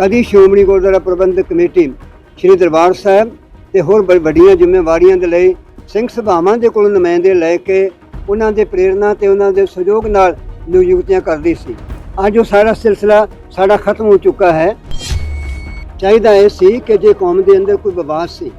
ਕਦੀ ਸ਼੍ਰੋਮਣੀ ਗੁਰਦੁਆਰਾ ਪ੍ਰਬੰਧਕ ਕਮੇਟੀ, ਸ੍ਰੀ ਦਰਬਾਰ ਸਾਹਿਬ ਤੇ ਹੋਰ ਬ- ਵੱਡੀਆਂ ਜ਼ਿੰਮੇਵਾਰੀਆਂ ਦੇ ਲਈ, ਸਿੰਘ ਸਭਾਵਾਂ ਦੇ ਕੋਲ ਨੁਮਾਇੰਦੇ ਲੈ ਕੇ ਉਹਨਾਂ ਦੇ ਪ੍ਰੇਰਣਾ ਤੇ ਉਹਨਾਂ ਦੇ ਸਹਿਯੋਗ ਨਾਲ ਨਿਯੁਕਤੀਆਂ ਕਰਦੀ ਸੀ। ਅੱਜ ਉਹ ਸਾਰਾ ਸਿਲਸਿਲਾ ਸਾਡਾ ਖਤਮ ਹੋ ਚੁੱਕਾ ਹੈ। ਚਾਹੀਦਾ ਇਹ ਸੀ ਕਿ ਜੇ ਕੌਮ ਦੇ ਅੰਦਰ ਕੋਈ ਵਿਵਾਦ ਸੀ,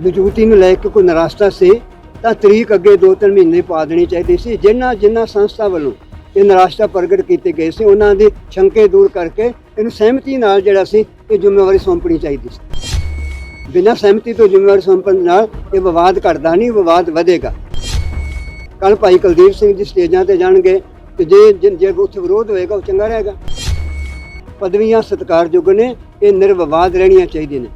ਨਿਯੁਕਤੀ ਨੂੰ ਲੈ ਕੇ ਕੋਈ ਨਰਾਸਤਾ ਸੀ, ਤਾਂ ਤਰੀਕ ਅੱਗੇ 2-3 ਮਹੀਨੇ ਪਾ ਦੇਣੀ ਚਾਹੀਦੀ ਸੀ। ਜਿਨ੍ਹਾਂ ਜਿਨ੍ਹਾਂ ਸੰਸਥਾ ਵੱਲੋਂ ਇਹ ਨਰਾਸਤਾ ਪ੍ਰਗਟ ਕੀਤੇ ਗਏ ਸੀ, ਉਹਨਾਂ ਦੇ ਸ਼ੰਕੇ ਦੂਰ ਕਰਕੇ ਇਹਨੂੰ ਸਹਿਮਤੀ ਨਾਲ ਜਿਹੜਾ ਸੀ, ਇਹ ਜ਼ਿੰਮੇਵਾਰੀ ਸੌਂਪਣੀ ਚਾਹੀਦੀ ਸੀ। ਬਿਨਾਂ ਸਹਿਮਤੀ ਤੋਂ ਜ਼ਿੰਮੇਵਾਰੀ ਸੌਂਪਣ ਨਾਲ ਇਹ ਵਿਵਾਦ ਘਟਦਾ ਨਹੀਂ, ਵਿਵਾਦ ਵਧੇਗਾ। ਕੱਲ ਭਾਈ ਕੁਲਦੀਪ ਸਿੰਘ ਜੀ ਸਟੇਜਾਂ ਤੇ ਜਾਣਗੇ ਤੇ ਜੇ, ਜੇ- ਉੱਥੇ ਵਿਰੋਧ ਹੋਏਗਾ, ਉਹ ਚੰਗਾ ਰਹੇਗਾ। ਪਦਵੀਆਂ ਸਤਿਕਾਰਯੋਗ ਨੇ, ਇਹ ਨਿਰਵਿਵਾਦ ਰਹਿਣੀਆਂ ਚਾਹੀਦੀਆਂ ਨੇ।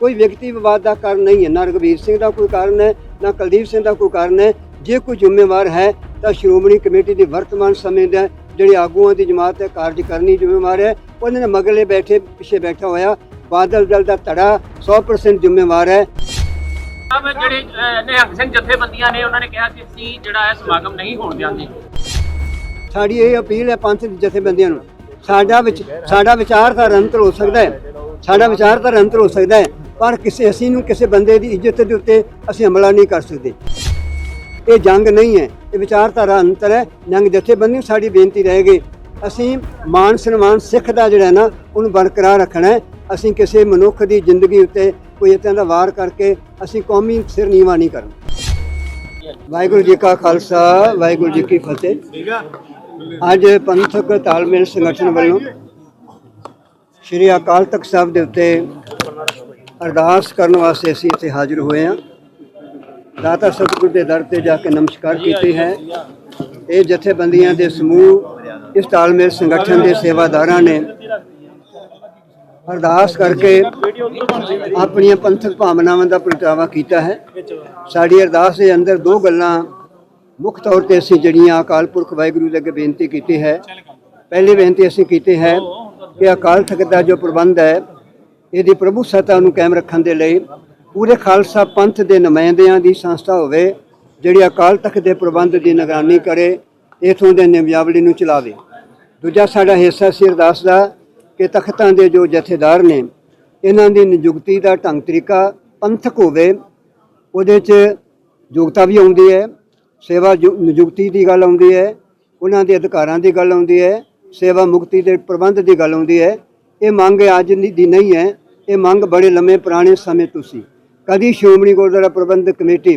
ਕੋਈ ਵਿਅਕਤੀ ਵਿਵਾਦ ਦਾ ਕਾਰਨ ਨਹੀਂ ਹੈ, ਨਾ ਰਘਬੀਰ ਸਿੰਘ ਦਾ ਕੋਈ ਕਾਰਨ ਹੈ, ਨਾ ਕੁਲਦੀਪ ਸਿੰਘ ਦਾ ਕੋਈ ਕਾਰਨ ਹੈ। ਜੇ ਕੋਈ ਜ਼ਿੰਮੇਵਾਰ ਹੈ, ਤਾਂ ਸ਼੍ਰੋਮਣੀ ਕਮੇਟੀ ਦੇ ਵਰਤਮਾਨ ਸਮੇਂ ਦਾ ਜਿਹੜੇ ਆਗੂਆਂ ਦੀ ਜਮਾਤ ਹੈ ਕਾਰਜ ਕਰਨੀ ਜ਼ਿੰਮੇਵਾਰ ਹੈ ਉਹਨਾਂ ਨੇ ਮਗਲੇ ਬੈਠੇ ਪਿੱਛੇ ਬੈਠਾ ਹੋਇਆ ਬਾਦਲ ਦਲ ਦਾ ਧੜਾ 100% ਜ਼ਿੰਮੇਵਾਰ ਹੈ। ਸਾਹਿਬ ਜਿਹੜੇ ਅਹ, ਨਿਹੰਗ ਸਿੰਘ ਜਥੇਬੰਦੀਆਂ ਨੇ ਉਹਨਾਂ ਨੇ ਕਿਹਾ ਕਿ ਅਸੀਂ ਜਿਹੜਾ ਹੈ ਸਮਾਗਮ ਨਹੀਂ ਹੋਣ ਦਿਆਂਗੇ। ਸਾਡੀ ਇਹ ਅਪੀਲ ਹੈ ਪੰਥ ਦੀ ਜਥੇਬੰਦੀਆਂ ਨੂੰ। ਸਾਡਾ ਵਿੱਚ ਸਾਡਾ ਵਿਚਾਰਧਾਰਾ ਅੰਤਰ ਹੋ ਸਕਦਾ ਹੈ। ਸਾਡਾ ਵਿਚਾਰਧਾਰਾ ਅੰਤਰ ਹੋ ਸਕਦਾ ਹੈ। ਪਰ ਕਿਸੇ ਅਸੀਂ ਨੂੰ ਕਿਸੇ ਬੰਦੇ ਦੀ ਇੱਜ਼ਤ ਦੇ ਉੱਤੇ ਅਸੀਂ ਹਮਲਾ ਨਹੀਂ ਕਰ ਸਕਦੇ। ਇਹ ਜੰਗ ਨਹੀਂ ਹੈ, ਇਹ ਵਿਚਾਰਧਾਰਾ ਅੰਤਰ ਹੈ। ਜੰਗ ਜਥੇਬੰਦੀ ਨੂੰ ਸਾਡੀ ਬੇਨਤੀ ਰਹੇਗੀ ਅਸੀਂ ਮਾਨ ਸਨਮਾਨ ਸਿੱਖ ਦਾ ਜਿਹੜਾ ਨਾ, ਉਹਨੂੰ ਬਰਕਰਾਰ ਰੱਖਣਾ ਹੈ। ਅਸੀਂ ਕਿਸੇ ਮਨੁੱਖ ਦੀ ਜ਼ਿੰਦਗੀ ਉੱਤੇ ਕੋਈ ਇਤਾਂ ਦਾ ਵਾਰ ਕਰਕੇ ਅਸੀਂ ਕੌਮੀ ਸਿਰ ਨੀਵਾ ਨਹੀਂ ਕਰਨਾ। ਵਾਹਿਗੁਰੂ ਜੀ ਕਾ ਖਾਲਸਾ, ਵਾਹਿਗੁਰੂ ਜੀ ਕੀ ਫਤਿਹ। ਅੱਜ ਪੰਥਕ ਤਾਲਮੇਲ ਸੰਗਠਨ ਵੱਲੋਂ ਸ਼੍ਰੀ ਅਕਾਲ ਤਖਤ ਸਾਹਿਬ ਦੇ ਉੱਤੇ ਅਰਦਾਸ ਕਰਨ ਵਾਸਤੇ ਅਸੀਂ ਇੱਥੇ ਹਾਜ਼ਰ ਹੋਏ ਹਾਂ। ਦਾਤਾ ਸਤਿਗੁਰ ਦੇ ਦਰ ਤੇ ਜਾ ਕੇ ਨਮਸਕਾਰ ਕੀਤੀ ਹੈ। ਇਹ ਜਥੇਬੰਦੀਆਂ ਦੇ ਸਮੂਹ, ਇਸ ਤਾਲਮੇਲ ਸੰਗਠਨ ਦੇ ਸੇਵਾਦਾਰਾਂ ਨੇ ਅਰਦਾਸ ਕਰਕੇ ਆਪਣੀਆਂ ਪੰਥਕ ਭਾਵਨਾਵਾਂ ਦਾ ਪ੍ਰਗਟਾਵਾ ਕੀਤਾ ਹੈ। ਸਾਡੀ ਅਰਦਾਸ ਦੇ ਅੰਦਰ ਦੋ ਗੱਲਾਂ ਮੁੱਖ ਤੌਰ ਤੇ ਅਸੀਂ ਜਿਹੜੀਆਂ ਅਕਾਲ ਪੁਰਖ ਵਾਹਿਗੁਰੂ ਦੇ ਅੱਗੇ ਬੇਨਤੀ ਕੀਤੀ ਹੈ। ਪਹਿਲੀ ਬੇਨਤੀ ਅਸੀਂ ਕੀਤੀ ਹੈ ਕਿ ਅਕਾਲ ਤਖਤ ਦਾ ਜੋ ਪ੍ਰਬੰਧ ਹੈ, ਇਹਦੀ ਪ੍ਰਭੂ ਸੱਤਾ ਨੂੰ ਕਾਇਮ ਰੱਖਣ ਦੇ ਲਈ ਪੂਰੇ ਖਾਲਸਾ ਪੰਥ ਦੇ ਨੁਮਾਇੰਦਿਆਂ ਦੀ ਸੰਸਥਾ ਹੋਵੇ, ਜਿਹੜੀ ਅਕਾਲ ਤਖਤ ਦੇ ਪ੍ਰਬੰਧ ਦੀ ਨਿਗਰਾਨੀ ਕਰੇ, ਇਥੋਂ ਦੇ ਨਿਯਮਾਵਲੀ ਨੂੰ ਚਲਾਵੇ। ਦੂਜਾ ਸਾਡਾ ਹਿੱਸਾ ਸੀ ਅਰਦਾਸ ਦਾ ਕਿ ਤਖਤਾਂ ਦੇ ਜੋ ਜਥੇਦਾਰ ਨੇ, ਇਹਨਾਂ ਦੀ ਨਿਯੁਕਤੀ ਦਾ ਢੰਗ ਤਰੀਕਾ ਪੰਥਕ ਹੋਵੇ, ਉਹਦੇ 'ਚ ਯੋਗਤਾ ਵੀ ਆਉਂਦੀ ਹੈ, ਸੇਵਾ ਯੁ- ਨਿਯੁਕਤੀ ਦੀ ਗੱਲ ਆਉਂਦੀ ਹੈ, ਉਹਨਾਂ ਦੇ ਅਧਿਕਾਰਾਂ ਦੀ ਗੱਲ ਆਉਂਦੀ ਹੈ, ਸੇਵਾ ਮੁਕਤੀ ਦੇ ਪ੍ਰਬੰਧ ਦੀ ਗੱਲ ਆਉਂਦੀ ਹੈ। ਇਹ ਮੰਗ ਅੱਜ ਦੀ ਨਹੀਂ ਹੈ, ਇਹ ਮੰਗ ਬੜੇ ਲੰਮੇ ਪੁਰਾਣੇ ਸਮੇਂ ਤੋਂ ਸੀ। ਕਦੀ ਸ਼੍ਰੋਮਣੀ ਗੁਰਦੁਆਰਾ ਪ੍ਰਬੰਧਕ ਕਮੇਟੀ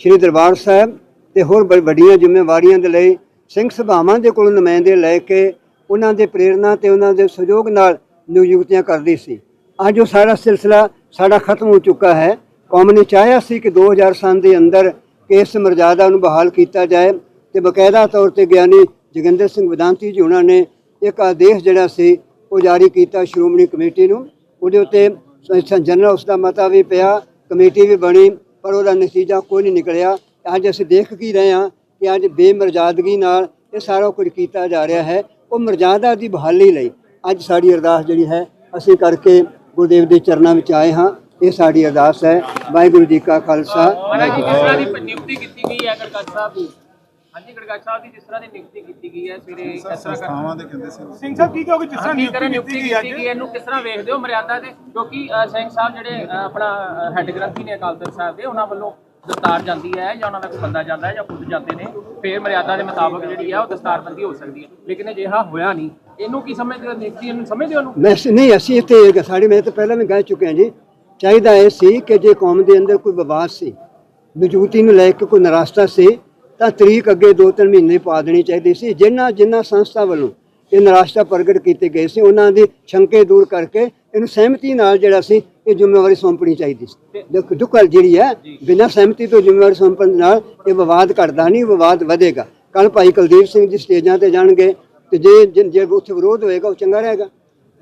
ਸ੍ਰੀ ਦਰਬਾਰ ਸਾਹਿਬ ਤੇ ਹੋਰ ਬ- ਵੱਡੀਆਂ ਜ਼ਿੰਮੇਵਾਰੀਆਂ ਦੇ ਲਈ, ਸਿੰਘ ਸਭਾਵਾਂ ਦੇ ਕੋਲ ਨੁਮਾਇੰਦੇ ਲੈ ਕੇ ਉਹਨਾਂ ਦੇ ਪ੍ਰੇਰਣਾ ਤੇ ਉਹਨਾਂ ਦੇ ਸਹਿਯੋਗ ਨਾਲ ਨਿਯੁਕਤੀਆਂ ਕਰਦੀ ਸੀ। ਅੱਜ ਉਹ ਸਾਰਾ ਸਿਲਸਿਲਾ ਸਾਡਾ ਖਤਮ ਹੋ ਚੁੱਕਾ ਹੈ। ਕੌਮ ਨੇ ਚਾਹਿਆ ਸੀ ਕਿ 2000 ਸਾਲ ਦੇ ਅੰਦਰ ਇਸ ਮਰਜ਼ਾਦਾ ਨੂੰ ਬਹਾਲ ਕੀਤਾ ਜਾਏ ਤੇ ਬਕਾਇਦਾ ਤੌਰ ਤੇ ਗਿਆਨੀ ਜੋਗਿੰਦਰ ਸਿੰਘ ਵਿਦਾਂਤੀ ਜੀ ਉਹਨਾਂ ਨੇ ਇੱਕ ਆਦੇਸ਼ ਜਿਹੜਾ ਸੀ ਉਹ ਜਾਰੀ ਕੀਤਾ ਸ਼੍ਰੋਮਣੀ ਕਮੇਟੀ ਨੂੰ। ਉਹਦੇ ਉੱਤੇ ਜਨਰਲ ਉਸ ਦਾ ਮਤਾ ਵੀ ਪਿਆ ਕਮੇਟੀ ਵੀ ਬਣੀ, ਪਰ ਉਹਦਾ ਨਤੀਜਾ ਕੋਈ ਨਹੀਂ ਨਿਕਲਿਆ। ਅੱਜ ਅਸੀਂ ਦੇਖ ਕੀ ਰਹੇ ਹਾਂ ਕਿ ਅੱਜ ਬੇਮਰਜ਼ਾਦਗੀ ਨਾਲ ਇਹ ਸਾਰਾ ਕੁਝ ਕੀਤਾ ਜਾ ਰਿਹਾ ਹੈ। ਉਹ ਮਰਜ਼ਾਦਾ ਦੀ ਬਹਾਲੀ ਲਈ ਅੱਜ ਸਾਡੀ ਅਰਦਾਸ ਜਿਹੜੀ ਹੈ, ਅਸੀਂ ਕਰਕੇ ਗੁਰਦੇਵ ਦੇ ਚਰਨਾਂ ਵਿੱਚ ਆਏ ਹਾਂ। ਇਹ ਸਾਡੀ ਅਰਦਾਸ ਹੈ। ਵਾਹਿਗੁਰੂ ਜੀ ਕਾ ਖਾਲਸਾ। ਵਾਹਿਗੁਰੂ ਜੀ ਦੀ ਨਿਯੁਕਤੀ ਕੀਤੀ ਗਈ ਹੈ ਗੜਗੜ ਸਾਹਿਬ? ਦੀ ਹਾਂਜੀ ਗੜਗੜ ਸਾਹਿਬ ਦੀ ਜਿਸ ਤਰ੍ਹਾਂ ਦੀ ਨਿਯੁਕਤੀ ਕੀਤੀ ਗਈ ਹੈ ਸਵੇਰੇ ਇਸ ਤਰ੍ਹਾਂ ਕਰ ਸੰਸਥਾਵਾਂ ਦੇ ਕਹਿੰਦੇ ਸੀ। ਸਿੰਘ ਸਾਹਿਬ ਕੀ ਕਹੋਗੇ ਜਿਸ ਤਰ੍ਹਾਂ ਕੀ ਤਰ੍ਹਾਂ ਨਿਯੁਕਤੀ ਨਿਯੁਕਤੀ ਕੀਤੀ ਗਈ ਕੀਤੀ ਅੱਜ? ਗਈ ਹੈ, ਇਹਨੂੰ ਕਿਸ ਤਰ੍ਹਾਂ ਵੇਖਦੇ ਹੋ ਮਰਿਆਦਾ ਦੇ? ਕਿਉਂਕਿ ਅ, ਸਿੰਘ ਸਾਹਿਬ ਜਿਹੜੇ ਅ, ਆਪਣਾ ਹੈੱਡ ਗ੍ਰੰਥੀ ਨੇ ਅਕਾਲ ਤਖਤ ਸਾਹਿਬ ਦੇ ਉਹਨਾਂ ਵੱਲੋਂ ਦਸਤਾਰ ਜਾਂਦੀ ਹੈ ਜਾਂ ਉਹਨਾਂ ਦਾ ਕੋਈ ਬੰਦਾ ਜਾਂਦਾ ਹੈ ਜਾਂ ਖੁਦ ਜਾਂਦੇ ਨੇ ਫੇਰ ਮਰਿਆਦਾ ਦੇ ਮੁਤਾਬਕ ਜਿਹੜੀ ਆ ਉਹ ਦਸਤਾਰਬੰਦੀ ਹੋ ਸਕਦੀ ਹੈ। ਲੇਕਿਨ ਅਜਿਹਾ ਹੋਇਆ ਨਹੀਂ। ਇਹਨੂੰ ਕੀ ਸਮਝਦੇ ਹੋ ਨਿਯੁਕਤੀ ਇਹਨੂੰ ਸਮਝਦੇ ਹੋ ਇਹਨੂੰ ਮੈਂ ਸ- ਨਹੀਂ ਅਸੀਂ ਇੱਥੇ ਸਾਡੇ ਮੈਂ ਤਾਂ ਪਹਿਲਾਂ ਵੀ ਕਹਿ ਚੁੱਕੇ ਹਾਂ ਜੀ। ਚਾਹੀਦਾ ਇਹ ਸੀ ਕਿ ਜੇ ਕੌਮ ਦੇ ਅੰਦਰ ਕੋਈ ਵਿਵਾਦ ਸੀ ਨਿਯੁਕਤੀ ਨੂੰ ਲੈ ਕੇ ਕੋਈ ਨਰਾਸਤਾ ਸੀ ਤਾਂ ਤਰੀਕ ਅੱਗੇ 2-3 ਮਹੀਨੇ ਪਾ ਦੇਣੀ ਚਾਹੀਦੀ ਸੀ। ਜਿਨ੍ਹਾਂ ਜਿਨ੍ਹਾਂ ਸੰਸਥਾ ਵੱਲੋਂ ਇਹ ਨਰਾਸਤਾ ਪ੍ਰਗਟ ਕੀਤੇ ਗਏ ਸੀ ਉਹਨਾਂ ਦੀ ਸ਼ੰਕੇ ਦੂਰ ਕਰਕੇ ਇਹਨੂੰ ਸਹਿਮਤੀ ਨਾਲ ਜਿਹੜਾ ਸੀ ਇਹ ਜ਼ਿੰਮੇਵਾਰੀ ਸੌਂਪਣੀ ਚਾਹੀਦੀ ਸੀ। ਦੇਖੋ ਦੁੱਖਲ ਜਿਹੜੀ ਹੈ ਬਿਨਾਂ ਸਹਿਮਤੀ ਤੋਂ ਜ਼ਿੰਮੇਵਾਰੀ ਸੌਂਪਣ ਨਾਲ ਇਹ ਵਿਵਾਦ ਘਟਦਾ ਨਹੀਂ ਵਿਵਾਦ ਵਧੇਗਾ। ਕੱਲ ਭਾਈ ਕੁਲਦੀਪ ਸਿੰਘ ਜੀ ਸਟੇਜਾਂ ਤੇ ਜਾਣਗੇ ਤੇ ਜੇ ਜੇ- ਉੱਥੇ ਵਿਰੋਧ ਹੋਏਗਾ ਉਹ ਚੰਗਾ ਰਹੇਗਾ।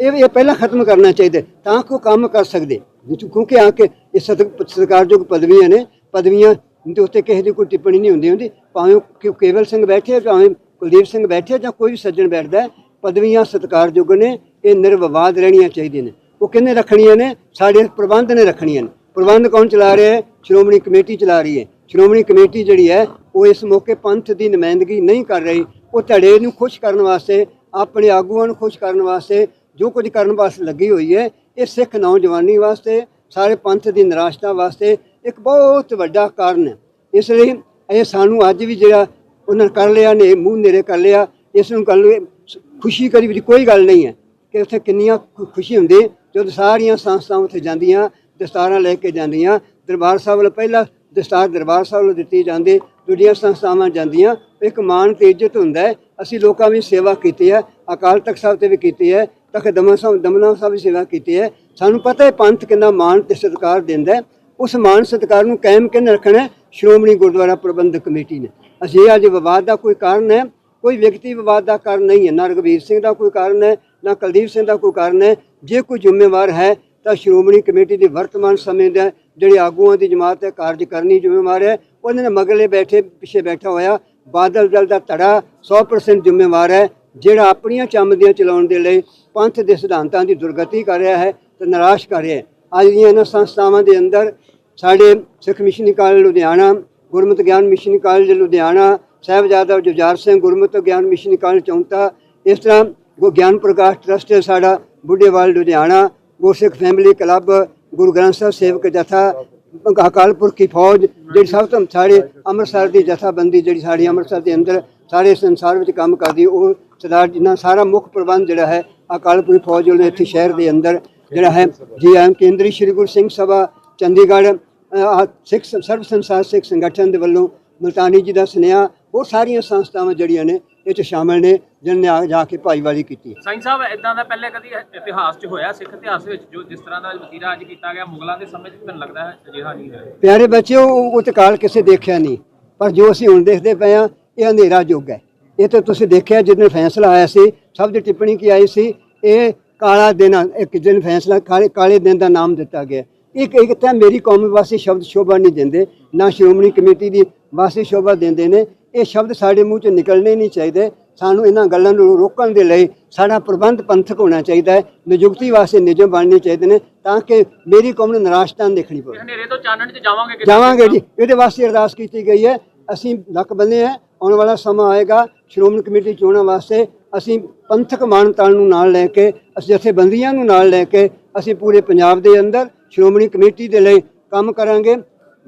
ਇਹ ਇਹ ਪਹਿਲਾਂ ਖਤਮ ਕਰਨਾ ਚਾਹੀਦਾ ਤਾਂ ਕੋ ਕੰਮ ਕਰ ਸਕਦੇ। ਕਿਉਂਕਿ ਆ ਕੇ ਇਹ ਸਤਿਕਾਰਯੋਗ ਪਦਵੀਆਂ ਨੇ ਪਦਵੀਆਂ ਦੇ ਉੱਤੇ ਕਿਸੇ ਦੀ ਕੋਈ ਟਿੱਪਣੀ ਨਹੀਂ ਹੁੰਦੀ ਹੁੰਦੀ। ਭਾਵੇਂ ਕਿ ਕੇਵਲ ਸਿੰਘ ਬੈਠੇ ਭਾਵੇਂ ਕੁਲਦੀਪ ਸਿੰਘ ਬੈਠੇ ਜਾਂ ਕੋਈ ਵੀ ਸੱਜਣ ਬੈਠਦਾ ਪਦਵੀਆਂ ਸਤਿਕਾਰਯੋਗ ਨੇ, ਇਹ ਨਿਰਵਿਵਾਦ ਰਹਿਣੀਆਂ ਚਾਹੀਦੀਆਂ ਨੇ। ਉਹ ਕਿੰਨੇ ਰੱਖਣੀਆਂ ਨੇ? ਸਾਡੇ ਪ੍ਰਬੰਧ ਨੇ ਰੱਖਣੀਆਂ ਨੇ। ਪ੍ਰਬੰਧ ਕੌਣ ਚਲਾ ਰਿਹਾ ਹੈ? ਸ਼੍ਰੋਮਣੀ ਕਮੇਟੀ ਚਲਾ ਰਹੀ ਹੈ। ਸ਼੍ਰੋਮਣੀ ਕਮੇਟੀ ਜਿਹੜੀ ਹੈ, ਉਹ ਇਸ ਮੌਕੇ ਪੰਥ ਦੀ ਨੁਮਾਇੰਦਗੀ ਨਹੀਂ ਕਰ ਰਹੀ। ਉਹ ਧੜੇ ਨੂੰ ਖੁਸ਼ ਕਰਨ ਵਾਸਤੇ, ਆਪਣੇ ਆਗੂਆਂ ਨੂੰ ਖੁਸ਼ ਕਰਨ ਵਾਸਤੇ, ਜੋ ਕੁਝ ਕਰਨ ਵਾਸਤੇ ਲੱਗੀ ਹੋਈ ਹੈ, ਇਹ ਸਿੱਖ ਨੌਜਵਾਨੀ ਵਾਸਤੇ, ਸਾਰੇ ਪੰਥ ਦੀ ਨਿਰਾਸ਼ਤਾ ਵਾਸਤੇ ਇੱਕ ਬਹੁਤ ਵੱਡਾ ਕਾਰਨ ਹੈ। ਇਸ ਲਈ ਇਹ ਸਾਨੂੰ ਅੱਜ ਵੀ ਜਿਹੜਾ ਉਹਨਾਂ ਨੇ ਕਰ ਲਿਆ ਨੇ, ਮੂੰਹ ਨੇੜੇ ਕਰ ਲਿਆ, ਇਸ ਨੂੰ ਗੱਲ ਖੁਸ਼ੀ ਕਰੀ ਵੀ ਕੋਈ ਗੱਲ ਨਹੀਂ ਹੈ ਕਿ ਉੱਥੇ ਕਿੰਨੀਆਂ ਖੁ- ਖੁਸ਼ੀ ਹੁੰਦੀ ਜਦੋਂ ਸਾਰੀਆਂ ਸੰਸਥਾਵਾਂ ਉੱਥੇ ਜਾਂਦੀਆਂ, ਦਸਤਾਰਾਂ ਲੈ ਕੇ ਜਾਂਦੀਆਂ, ਦਰਬਾਰ ਸਾਹਿਬ ਵੱਲ ਪਹਿਲਾਂ ਦਸਤਾਰ ਦਰਬਾਰ ਸਾਹਿਬ ਵੱਲੋਂ ਦਿੱਤੀ ਜਾਂਦੀ, ਦੂਜੀਆਂ ਸੰਸਥਾਵਾਂ ਜਾਂਦੀਆਂ, ਇੱਕ ਮਾਣ ਤੇ ਇੱਜ਼ਤ ਹੁੰਦਾ ਹੈ। ਅਸੀਂ ਲੋਕਾਂ ਵੀ ਸੇਵਾ ਕੀਤੀ ਹੈ, ਅਕਾਲ ਤਖਤ ਸਾਹਿਬ ਤੇ ਵੀ ਕੀਤੀ ਹੈ, ਤਖਤ ਦਮਨ ਸਾਹਿਬ, ਦਮਨਾ ਸਾਹਿਬ ਵੀ ਸੇਵਾ ਕੀਤੀ ਹੈ। ਸਾਨੂੰ ਪਤਾ ਹੈ ਪੰਥ ਕਿੰਨਾ ਮਾਣ ਤੇ ਸਤਿਕਾਰ ਦਿੰਦਾ ਉਸ ਮਾਣ ਸਤਿਕਾਰ ਨੂੰ ਕਾਇਮ ਕਿਵੇਂ ਰੱਖਣਾ ਸ਼੍ਰੋਮਣੀ ਗੁਰਦੁਆਰਾ ਪ੍ਰਬੰਧਕ ਕਮੇਟੀ ਨੇ। ਅਸੀਂ ਅੱਜ ਵਿਵਾਦ ਦਾ ਕੋਈ ਕਾਰਨ ਹੈ? ਕੋਈ ਵਿਅਕਤੀ ਵਿਵਾਦ ਦਾ ਕਾਰਨ ਨਹੀਂ ਹੈ। ਨਾ ਰਘਵੀਰ ਸਿੰਘ ਦਾ ਕੋਈ ਕਾਰਨ ਹੈ, ਨਾ ਕੁਲਦੀਪ ਸਿੰਘ ਦਾ ਕੋਈ ਕਾਰਨ ਹੈ। ਜੇ ਕੋਈ ਜ਼ਿੰਮੇਵਾਰ ਹੈ, ਤਾਂ ਸ਼੍ਰੋਮਣੀ ਕਮੇਟੀ ਦੀ ਵਰਤਮਾਨ ਸਮੇਂ ਦਾ ਜਿਹੜੇ ਆਗੂਆਂ ਦੀ ਜਮਾਤ ਹੈ ਕਾਰਜ ਕਰਨੀ ਜ਼ਿੰਮੇਵਾਰ ਹੈ, ਉਹਨਾਂ ਨੇ ਮਗਲੇ ਬੈਠੇ, ਪਿੱਛੇ ਬੈਠਾ ਹੋਇਆ, ਬਾਦਲ ਦਲ ਦਾ ਧੜਾ 100% ਜ਼ਿੰਮੇਵਾਰ ਹੈ, ਜਿਹੜਾ ਆਪਣੀਆਂ ਚੰਮਦੀਆਂ ਚਲਾਉਣ ਦੇ ਲਈ ਪੰਥ ਦੇ ਸਿਧਾਂਤਾਂ ਦੀ ਦੁਰਗਤੀ ਕਰ ਰਿਹਾ ਹੈ ਤੇ ਨਿਰਾਸ਼ ਕਰ ਰਿਹਾ ਹੈ। ਅੱਜ ਦੀਆਂ ਇਹਨਾਂ ਸੰਸਥਾਵਾਂ ਦੇ ਅੰਦਰ ਸਾਡੇ Sikh missionary college Ludhiana, Gurmat Gyan mission college Ludhiana, Sahibzada Jujhar Singh Gurmat Gyan mission college Chaunta, ਇਸ ਤਰ੍ਹਾਂ ਗੋ ਗਿਆਨ ਪ੍ਰਕਾਸ਼ ਟਰਸਟ ਹੈ ਸਾਡਾ, ਬੁੱਢੇਵਾਲ ਲੁਧਿਆਣਾ ਗੁਰਸਿੱਖ ਫੈਮਿਲੀ ਕਲੱਬ, ਗੁਰੂ ਗ੍ਰੰਥ ਸਾਹਿਬ ਸੇਵਕ ਜਥਾ ਅਕਾਲ ਪੁਰਖ ਕੀ ਫੌਜ, ਜਿਹੜੀ ਸਭ ਤੋਂ ਸਾਡੇ ਅੰਮ੍ਰਿਤਸਰ ਦੀ ਜਥਾਬੰਦੀ ਜਿਹੜੀ ਸਾਡੀ ਅੰਮ੍ਰਿਤਸਰ ਦੇ ਅੰਦਰ ਸਾਰੇ ਸੰਸਾਰ ਵਿੱਚ ਕੰਮ ਕਰਦੀ, ਉਹ ਸਰਦਾਰ ਜਿੰਨਾ ਸਾਰਾ ਮੁੱਖ ਪ੍ਰਬੰਧ ਜਿਹੜਾ ਹੈ ਅਕਾਲ ਪੁਰਖ ਫੌਜ ਵੱਲੋਂ ਇੱਥੇ ਸ਼ਹਿਰ ਦੇ ਅੰਦਰ ਜਿਹੜਾ ਹੈ ਜੀ ਐਮ ਕੇਂਦਰੀ ਸ਼੍ਰੀ ਗੁਰੂ ਸਿੰਘ ਸਭਾ ਚੰਡੀਗੜ੍ਹ ਸਿੱਖ ਸਰਬ ਸੰਸਾਰ ਸਿੱਖ ਸੰਗਠਨ ਦੇ ਵੱਲੋਂ ਮਲਤਾਨੀ ਜੀ ਦਾ ਸੁਨੇਹਾ ਉਹ ਸਾਰੀਆਂ ਸੰਸਥਾਵਾਂ ਜਿਹੜੀਆਂ ਨੇ ਇਹ ਚ ਸ਼ਾਮਲ ਨੇ ਜਿਨ੍ਹਾਂ ਨੇ ਜਾ ਕੇ ਭਾਈਵਾਲੀ ਕੀਤੀ ਸਾਈਂ ਸਾਹਿਬ ਇਦਾਂ ਦਾ ਪਹਿਲੇ ਕਦੀ ਇਤਿਹਾਸ 'ਚ ਹੋਇਆ ਸਿੱਖ ਇਤਿਹਾਸ ਵਿੱਚ ਜੋ ਜਿਸ ਤਰ੍ਹਾਂ ਦਾ ਵਤੀਰਾ ਅੱਜ ਕੀਤਾ ਗਿਆ ਮੁਗਲਾਂ ਦੇ ਸਮੇਂ 'ਚ ਮੈਨੂੰ ਲੱਗਦਾ ਹੈ ਅਜਿਹਾ ਨਹੀਂ ਹੋਇਆ ਪਿਆਰੇ ਬੱਚਿਓ ਉਹ ਤੇ ਕਾਲ ਕਿਸੇ ਦੇਖਿਆ ਨਹੀਂ ਪਰ ਜੋ ਅਸੀਂ ਹੁਣ ਦੇਖਦੇ ਪਏ ਆ ਇਹ ਹਨੇਰਾ ਯੁੱਗ ਹੈ। ਇਹ ਤਾਂ ਤੁਸੀਂ ਦੇਖਿਆ ਜਿੱਦਣ ਫੈਸਲਾ ਆਇਆ ਸੀ ਸਭ ਦੀ ਟਿੱਪਣੀ ਕੀ ਆਈ ਸੀ ਇਹ ਕਾਲਾ ਦਿਨ ਆ, ਇੱਕ ਦਿਨ ਫੈਸਲਾ ਕਾਲੇ ਕਾਲੇ ਦਿਨ ਦਾ ਨਾਮ ਦਿੱਤਾ ਗਿਆ। ਇੱਕ ਇੱਕ ਤਾਂ ਮੇਰੀ ਕੌਮ ਵਾਸਤੇ ਸ਼ਬਦ ਸ਼ੋਭਾ ਨਹੀਂ ਦਿੰਦੇ ਨਾ ਸ਼੍ਰੋਮਣੀ ਕਮੇਟੀ ਦੀ ਵਾਸਤੇ ਸ਼ੋਭਾ ਦਿੰਦੇ ਨੇ। ਇਹ ਸ਼ਬਦ ਸਾਡੇ ਮੂੰਹ ਚੋਂ ਨਿਕਲਣੇ ਨਹੀਂ ਚਾਹੀਦੇ। ਸਾਨੂੰ ਇਹਨਾਂ ਗੱਲਾਂ ਨੂੰ ਰੋਕਣ ਦੇ ਲਈ ਸਾਡਾ ਪ੍ਰਬੰਧ ਪੰਥਕ ਹੋਣਾ ਚਾਹੀਦਾ ਹੈ। ਨਿਯੁਕਤੀ ਵਾਸਤੇ ਨਿਯਮ ਬਣਨੇ ਚਾਹੀਦੇ ਨੇ ਤਾਂ ਕਿ ਮੇਰੀ ਕੌਮ ਨੂੰ ਨਿਰਾਸ਼ਤਾ ਨਹੀਂ ਦੇਖਣੀ ਪਵੇ। ਹਨੇਰੇ ਤੋਂ ਚਾਨਣ 'ਚ ਜਾਵਾਂਗੇ? ਜਾਵਾਂਗੇ ਜੀ। ਇਹਦੇ ਵਾਸਤੇ ਅਰਦਾਸ ਕੀਤੀ ਗਈ ਹੈ। ਅਸੀਂ ਲੱਕ ਬੰਨੇ ਹੈ। ਆਉਣ ਵਾਲਾ ਸਮਾਂ ਆਏਗਾ। ਸ਼੍ਰੋਮਣੀ ਕਮੇਟੀ ਚੋਣਾਂ ਵਾਸਤੇ ਅਸੀਂ ਪੰਥਕ ਮਾਨਤਾ ਨੂੰ ਨਾਲ ਲੈ ਕੇ ਅਸੀਂ ਜਥੇਬੰਦੀਆਂ ਨੂੰ ਨਾਲ ਲੈ ਕੇ ਅਸੀਂ ਪੂਰੇ ਪੰਜਾਬ ਦੇ ਅੰਦਰ ਸ਼੍ਰੋਮਣੀ ਕਮੇਟੀ ਦੇ ਲਈ ਕੰਮ ਕਰਾਂਗੇ।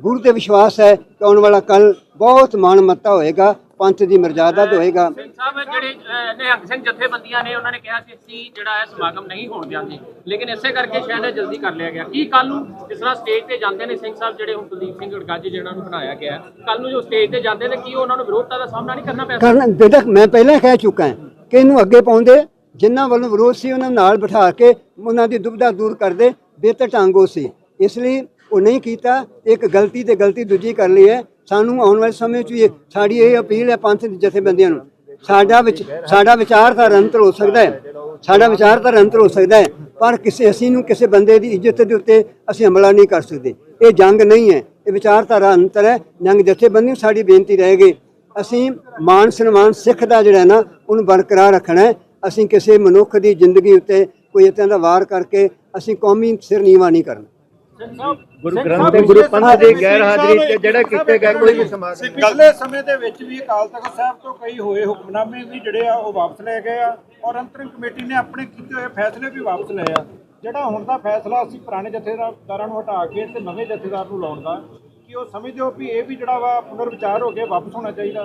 ਗੁਰੂ ਤੇ ਵਿਸ਼ਵਾਸ ਹੈ ਕਿ ਆਉਣ ਵਾਲਾ ਕੱਲ ਬਹੁਤ ਮਾਣਮੱਤਾ ਹੋਏਗਾ ਪੰਥ ਦੀ ਮਰਜ਼ਾਦਾ ਹੋਏਗਾ। ਸਿੰਘ ਸਾਹਿਬ ਜਿਹੜੇ ਨਿਹੰਗ ਸਿੰਘ ਜਥੇਬੰਦੀਆਂ ਨੇ ਉਹਨਾਂ ਨੇ ਕਿਹਾ ਸੀ ਅਸੀਂ ਜਿਹੜਾ ਹੈ ਸਮਾਗਮ ਨਹੀਂ ਹੋਣ ਦਿਆਂਗੇ। ਲੇਕਿਨ ਇਸੇ ਕਰਕੇ ਸ਼ਾਇਦ ਇਹ ਜਲਦੀ ਕਰ ਲਿਆ ਗਿਆ। ਕੀ ਕੱਲ ਨੂੰ ਜਿਸ ਤਰ੍ਹਾਂ ਸਟੇਜ ਤੇ ਜਾਂਦੇ ਨੇ ਸਿੰਘ ਸਾਹਿਬ ਜਿਹੜੇ ਹੁਣ ਕੁਲਦੀਪ ਸਿੰਘ ਗੜਗਾਜੀ ਜਿਹਨਾਂ ਨੂੰ ਬਣਾਇਆ ਗਿਆ ਕੱਲ ਨੂੰ ਜੋ ਸਟੇਜ ਤੇ ਜਾਂਦੇ ਨੇ ਕੀ ਉਹਨਾਂ ਨੂੰ ਵਿਰੋਧਤਾ ਦਾ ਸਾਹਮਣਾ ਨਹੀਂ ਕਰਨਾ ਕਰਨ ਬੇਟਾ ਮੈਂ ਪਹਿਲਾਂ ਕਹਿ ਚੁੱਕਾ ਹਾਂ ਕਿ ਇਹਨੂੰ ਅੱਗੇ ਪਾਉਂਦੇ? ਜਿਨ੍ਹਾਂ ਵੱਲੋਂ ਵਿਰੋਧ ਸੀ, ਉਹਨਾਂ ਨਾਲ ਬਿਠਾ ਕੇ ਉਹਨਾਂ ਦੀ ਦੁਬਿਧਾ ਦੂਰ ਕਰਦੇ, ਬਿਹਤਰ ਢੰਗੋ ਸੀ। ਇਸ ਲਈ ਉਹ ਨਹੀਂ ਕੀਤਾ, ਇੱਕ ਗਲਤੀ ਤੇ ਗਲਤੀ ਦੂਜੀ ਕਰ ਲਈ ਹੈ। ਸਾਨੂੰ ਆਉਣ ਵਾਲੇ ਸਮੇਂ 'ਚ ਵੀ ਸਾਡੀ ਇਹ ਅਪੀਲ ਹੈ ਪੰਥ ਦੀ ਜਥੇਬੰਦੀਆਂ ਨੂੰ, ਸਾਡਾ ਵਿੱਚ, ਸਾਡਾ ਵਿਚਾਰਧਾਰਾ ਅੰਤਰ ਹੋ ਸਕਦਾ ਹੈ। ਸਾਡਾ ਵਿਚਾਰਧਾਰਾ ਅੰਤਰ ਹੋ ਸਕਦਾ ਹੈ, ਪਰ ਕਿਸੇ, ਅਸੀਂ ਨੂੰ ਕਿਸੇ ਬੰਦੇ ਦੀ ਇੱਜ਼ਤ ਦੇ ਉੱਤੇ ਅਸੀਂ ਹਮਲਾ ਨਹੀਂ ਕਰ ਸਕਦੇ। ਇਹ ਜੰਗ ਨਹੀਂ ਹੈ, ਇਹ ਵਿਚਾਰਧਾਰਾ ਅੰਤਰ ਹੈ। ਜੰਗ ਜਥੇਬੰਦੀ ਨੂੰ ਸਾਡੀ ਬੇਨਤੀ ਰਹੇਗੀ। ਅਸੀਂ ਮਾਨ ਸਨਮਾਨ ਸਿੱਖ ਦਾ ਜਿਹੜਾ ਨਾ ਉਹਨੂੰ ਬਰਕਰਾਰ ਰੱਖਣਾ ਹੈ। ਅਸੀਂ ਕਿਸੇ ਮਨੁੱਖ ਦੀ ਜ਼ਿੰਦਗੀ ਉੱਤੇ ਕੋਈ ਇਦਾਂ ਦਾ ਵਾਰ ਕਰਕੇ ਅਸੀਂ ਕੌਮੀ ਸਿਰ ਨੀਵਾ ਨਹੀਂ ਕਰਨਾ। ਗੁਰੂ ਗ੍ਰੰਥ ਤੇ ਗੁਰੂ ਪੰਥ ਦੀ ਗੈਰ ਹਾਜ਼ਰੀ ਤੇ ਜਿਹੜਾ ਕੀਤੇ ਗਏ ਕੋਈ ਵੀ ਸਮਾਗਮ ਪਿਛਲੇ ਸਮੇਂ ਦੇ ਵਿੱਚ ਵੀ ਅਕਾਲ ਤਖਤ ਸਾਹਿਬ ਤੋਂ ਕਈ ਹੋਏ ਹੁਕਮਨਾਮੇ ਵੀ ਜਿਹੜੇ ਆ ਉਹ ਵਾਪਸ ਲਏ ਗਏ ਆ ਔਰ ਅੰਤਰਿਮ ਕਮੇਟੀ ਨੇ ਆਪਣੇ ਕੀਤੇ ਹੋਏ ਫੈਸਲੇ ਵੀ ਵਾਪਸ ਲਏ ਆ। ਜਿਹੜਾ ਹੁਣ ਦਾ ਫੈਸਲਾ ਅਸੀਂ ਪੁਰਾਣੇ ਜਥੇਦਾਰਾਂ ਨੂੰ ਹਟਾ ਕੇ ਤੇ ਨਵੇਂ ਜਥੇਦਾਰ ਨੂੰ ਲਾਉਣ ਦਾ ਕੀ ਉਹ ਸਮਝਦੇ ਹੋ ਵੀ ਇਹ ਵੀ ਜਿਹੜਾ ਵਾ ਪੁਨਰ ਵਿਚਾਰ ਹੋ ਕੇ ਵਾਪਸ ਹੋਣਾ ਚਾਹੀਦਾ?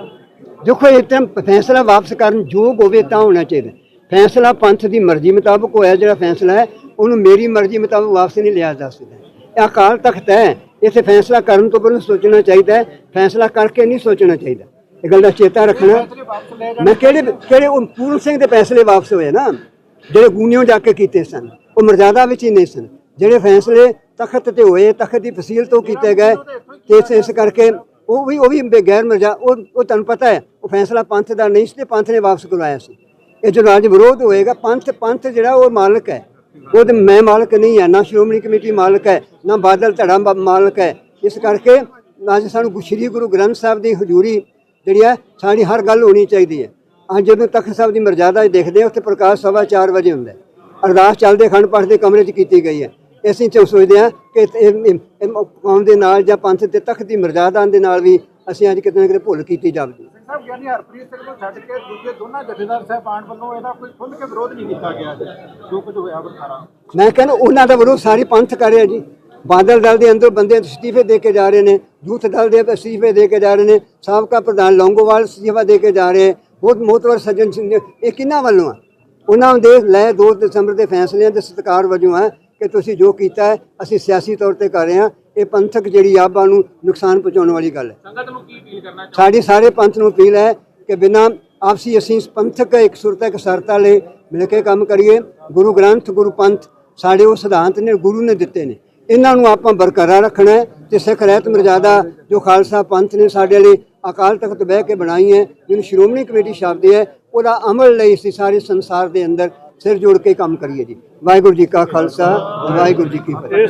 ਦੇਖੋ ਇਹ ਤਾਂ ਫੈਸਲਾ ਵਾਪਸ ਕਰਨ ਯੋਗ ਹੋਵੇ ਤਾਂ ਹੋਣਾ ਚਾਹੀਦਾ। ਫੈਸਲਾ ਪੰਥ ਦੀ ਮਰਜ਼ੀ ਮੁਤਾਬਕ ਹੋਇਆ ਜਿਹੜਾ ਫੈਸਲਾ ਹੈ ਉਹਨੂੰ ਮੇਰੀ ਮਰਜ਼ੀ ਮੁਤਾਬਕ ਵਾਪਸ ਨਹੀਂ ਲਿਆ ਜਾ ਸਕਦਾ। ਇਹ ਅਕਾਲ ਤਖਤ ਹੈ ਇਥੇ ਫੈਸਲਾ ਕਰਨ ਤੋਂ ਪਹਿਲਾਂ ਸੋਚਣਾ ਚਾਹੀਦਾ ਹੈ ਫੈਸਲਾ ਕਰਕੇ ਨਹੀਂ ਸੋਚਣਾ ਚਾਹੀਦਾ। ਇਹ ਗੱਲ ਦਾ ਚੇਤਾ ਰੱਖਣਾ। ਮੈਂ ਕਿਹੜੇ ਕਿਹੜੇ ਉਹ ਪੂਰਨ ਸਿੰਘ ਦੇ ਫੈਸਲੇ ਵਾਪਸ ਹੋਏ ਨਾ ਜਿਹੜੇ ਗੂਨਿਓ ਜਾ ਕੇ ਕੀਤੇ ਸਨ ਉਹ ਮਰਜ਼ਾਦਾ ਵਿੱਚ ਹੀ ਨਹੀਂ ਸਨ। ਜਿਹੜੇ ਫੈਸਲੇ ਤਖਤ ਤੇ ਹੋਏ, ਤਖਤ ਦੀ ਫਸੀਲ ਤੋਂ ਕੀਤੇ ਗਏ ਤੇ ਇਸ- ਕਰਕੇ ਉਹ ਵੀ ਉਹ ਵੀ ਬਗੈਰ ਮਰਜ਼ਾ, ਉਹ ਉਹ ਤੁਹਾਨੂੰ ਪਤਾ ਹੈ, ਉਹ ਫੈਸਲਾ ਪੰਥ ਦਾ ਨਹੀਂ ਸੀ ਤੇ ਪੰਥ ਨੇ ਵਾਪਸ ਕਰਵਾਇਆ ਸੀ। ਇਹ ਜੋ ਅੱਜ ਵਿਰੋਧ ਹੋਏਗਾ, ਪੰਥ ਪੰਥ ਜਿਹੜਾ ਉਹ ਮਾਲਕ ਹੈ। ਉਹ ਤੇ ਮੈਂ ਮਾਲਕ ਨਹੀਂ ਹੈ, ਨਾ ਸ਼੍ਰੋਮਣੀ ਕਮੇਟੀ ਮਾਲਕ ਹੈ, ਨਾ ਬਾਦਲ ਧੜਾ ਮਾਲਕ ਹੈ। ਇਸ ਕਰਕੇ ਅੱਜ ਸਾਨੂੰ ਸ੍ਰੀ ਗੁਰੂ ਗ੍ਰੰਥ ਸਾਹਿਬ ਦੀ ਹਜ਼ੂਰੀ ਜਿਹੜੀ ਹੈ, ਸਾਡੀ ਹਰ ਗੱਲ ਹੋਣੀ ਚਾਹੀਦੀ ਹੈ। ਅੱਜ ਜਦੋਂ ਤਖਤ ਸਾਹਿਬ ਦੀ ਮਰਜ਼ਾਦਾ ਦੇਖਦੇ ਹਾਂ, ਉੱਥੇ ਪ੍ਰਕਾਸ਼ ਸਵਾ 4 ਵਜੇ ਹੁੰਦਾ ਅਰਦਾਸ ਚੱਲਦੇ ਖੰਡ ਪਾਠ ਦੇ ਕਮਰੇ 'ਚ ਕੀਤੀ ਗਈ ਹੈ। ਅਸੀਂ ਚ ਸੋਚਦੇ ਹਾਂ ਕਿ ਕੌਮ ਦੇ ਨਾਲ ਜਾਂ ਪੰਥ ਦੇ ਤਖਤ ਦੀ ਮਰਜ਼ਾਦਾ ਦੇ ਨਾਲ ਵੀ ਅਸੀਂ ਅੱਜ ਕਿਤੇ ਨਾ ਕਿਤੇ ਭੁੱਲ ਕੀਤੀ ਜਾਵੇ। ਸਾਹਿਬ ਗਿਆਨੀ ਹਰਪ੍ਰੀਤ ਸਿੰਘ ਨੂੰ ਛੱਡ ਕੇ ਦੂਜੇ ਦੋਨਾਂ ਜਥੇਦਾਰ ਸਾਹਿਬਾਨ ਵੱਲੋਂ ਇਹਦਾ ਕੋਈ ਖੁੱਲ੍ਹ ਕੇ ਵਿਰੋਧ ਨਹੀਂ ਕੀਤਾ ਗਿਆ ਜੋ। ਕੁਝ ਹੋਇਆ ਵਰਤਾਰਾ ਮੈਂ ਕਹਿੰਦਾ ਉਹਨਾਂ ਦਾ ਵਿਰੋਧ ਸਾਰੀ ਪੰਥ ਕਰ ਰਿਹਾ ਜੀ। ਬਾਦਲ ਦਲ ਦੇ ਅੰਦਰ ਬੰਦੇ ਅਸਤੀਫੇ ਦੇ ਕੇ ਜਾ ਰਹੇ ਨੇ ਯੂਥ ਦਲ ਦੇ ਅਸਤੀਫੇ ਦੇ ਕੇ ਜਾ ਰਹੇ ਨੇ ਸਾਬਕਾ ਪ੍ਰਧਾਨ ਲੌਂਗੋਵਾਲ ਅਸਤੀਫਾ ਦੇ ਕੇ ਜਾ ਰਹੇ ਬਹੁਤ ਮੋਤਵਰ ਸੱਜਣ ਸਿੰਘ। ਇਹ ਕਿਹਨਾਂ ਵੱਲੋਂ ਆ? ਉਹਨਾਂ ਦੇ ਲੈ 2 ਦਸੰਬਰ ਦੇ ਫੈਸਲਿਆਂ ਦੇ ਸਤਿਕਾਰ ਵਜੋਂ ਹੈ ਕਿ ਤੁਸੀਂ ਜੋ ਕੀਤਾ ਹੈ ਅਸੀਂ ਸਿਆਸੀ ਤੌਰ ਤੇ ਕਰ ਰਹੇ ਹਾਂ। ਇਹ ਪੰਥਕ ਜਿਹੜੀ ਆਬਾਂ ਨੂੰ ਨੁਕਸਾਨ ਪਹੁੰਚਾਉਣ ਵਾਲੀ ਗੱਲ ਹੈ। ਸੰਗਤ ਨੂੰ ਕੀ ਅਪੀਲ ਕਰਨਾ ਸਾਡੀ ਸਾਰੇ ਪੰਥ ਨੂੰ ਅਪੀਲ ਹੈ ਕਿ ਬਿਨਾਂ ਆਪਸੀ ਅਸੀਂ ਪੰਥਕ ਇੱਕ ਸੁਰਤਾ ਇੱਕ ਸਰਤਾ ਲਈ ਮਿਲ ਕੇ ਕੰਮ ਕਰੀਏ। ਗੁਰੂ ਗ੍ਰੰਥ ਗੁਰੂ ਪੰਥ ਸਾਡੇ ਉਹ ਸਿਧਾਂਤ ਨੇ ਗੁਰੂ ਨੇ ਦਿੱਤੇ ਨੇ। ਇਹਨਾਂ ਨੂੰ ਆਪਾਂ ਬਰਕਰਾਰ ਰੱਖਣਾ ਤੇ ਸਿੱਖ ਰਹਿਤ ਮਰਜ਼ਾਦਾ ਜੋ ਖਾਲਸਾ ਪੰਥ ਨੇ ਸਾਡੇ ਲਈ ਅਕਾਲ ਤਖਤ ਬਹਿ ਕੇ ਬਣਾਈ ਹੈ ਜਿਹਨੂੰ ਸ਼੍ਰੋਮਣੀ ਕਮੇਟੀ ਸ਼ਬਦ ਹੈ ਉਹਦਾ ਅਮਲ ਲਈ ਅਸੀਂ ਸਾਰੇ ਸੰਸਾਰ ਦੇ ਅੰਦਰ ਸਿਰ ਜੋੜ ਕੇ ਕੰਮ ਕਰੀਏ ਜੀ। ਵਾਹਿਗੁਰੂ ਜੀ ਕਾ ਖਾਲਸਾ ਵਾਹਿਗੁਰੂ ਜੀ ਕੀ ਫਤਿਹ।